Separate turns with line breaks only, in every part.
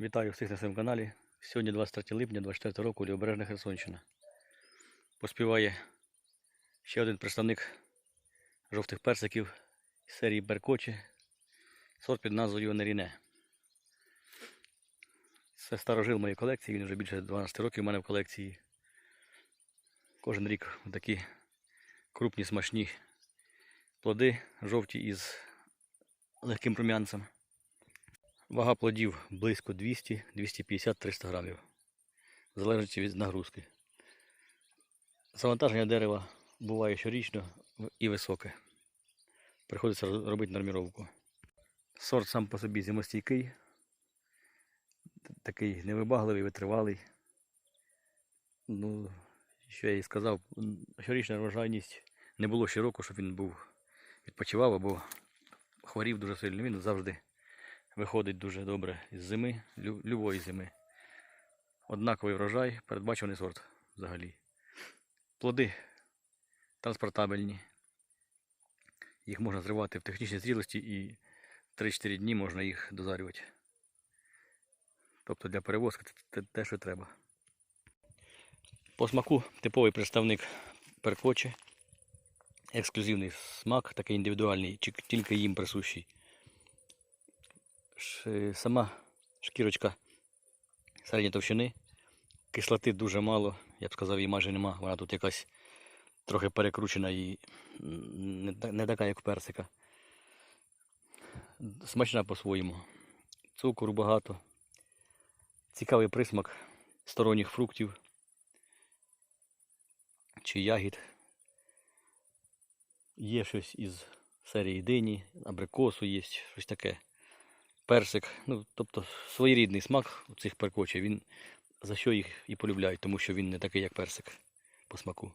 Вітаю всіх на своєму каналі. Сьогодні 23 липня 24 року Лівобережна Херсонщина. Поспіває ще один представник жовтих персиків серії Беркочі. Сорт під назвою Неріне. Це старожил моєї колекції, він вже більше 12 років у мене в колекції. Кожен рік такі крупні смачні плоди, жовті із легким рум'янцем. Вага плодів близько 200, 250, 300 грамів. Залежить від нагрузки. Завантаження дерева буває щорічно і високе. Приходиться робити норміровку. Сорт сам по собі зимостійкий, такий невибагливий, витривалий. Ну, що я і сказав, щорічна врожайність не було ще щоб він був відпочивав або хворів дуже сильно. Він завжди виходить дуже добре з зими, любої зими. Однаковий врожай, передбачений сорт взагалі. Плоди транспортабельні. Їх можна зривати в технічній зрілості і 3-4 дні можна їх дозарювати. Тобто для перевозки це те- що треба. По смаку типовий представник перкочі. Ексклюзивний смак, такий індивідуальний, тільки їм присущий. Сама шкірочка середньої товщини. Кислоти дуже мало, я б сказав, її майже нема. Вона тут якась трохи перекручена і не, така, як персика. Смачна по-своєму. Цукру багато. Цікавий присмак сторонніх фруктів чи ягід. Є щось із серії дині, абрикосу є, щось таке персик. Ну, тобто своєрідний смак у цих перкочів. Він за що їх і полюбляють, тому що він не такий, як персик по смаку.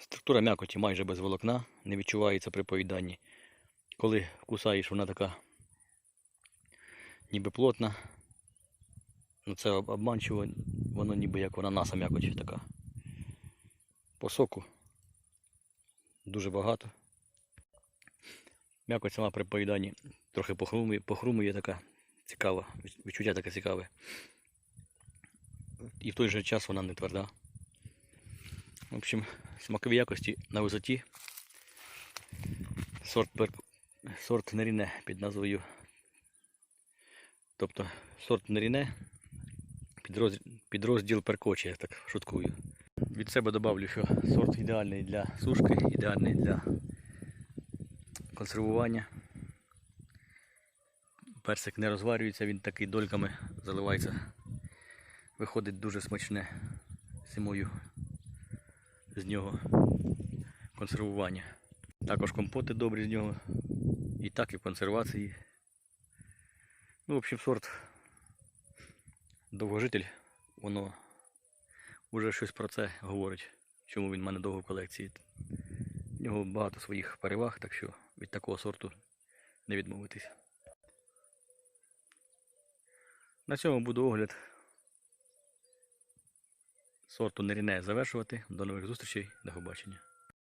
Структура м'якоті майже без волокна, не відчувається при поїданні. Коли кусаєш, вона така ніби плотна. Ну це об- обманчиво, воно ніби як ананаса м'якоть така. По соку дуже багато. М'якоть сама при поїданні трохи похрумує, похрумує така цікава, відчуття таке цікаве. І в той же час вона не тверда. В общем, смакові якості на висоті. Сорт, сорт Неріне під назвою. Тобто сорт Неріне підрозділ перкочі, я так шуткую. Від себе добавлю, що сорт ідеальний для сушки, ідеальний для консервування. Персик не розварюється, він такий дольками заливається. Виходить дуже смачне зимою з нього консервування. Також компоти добрі з нього. І так і в консервації. Ну, в общем, сорт довгожитель, воно вже щось про це говорить, чому він в мене довго в колекції. В нього багато своїх переваг, так що від такого сорту не відмовитись. На цьому буду огляд сорту Неріне завершувати. До нових зустрічей, до побачення.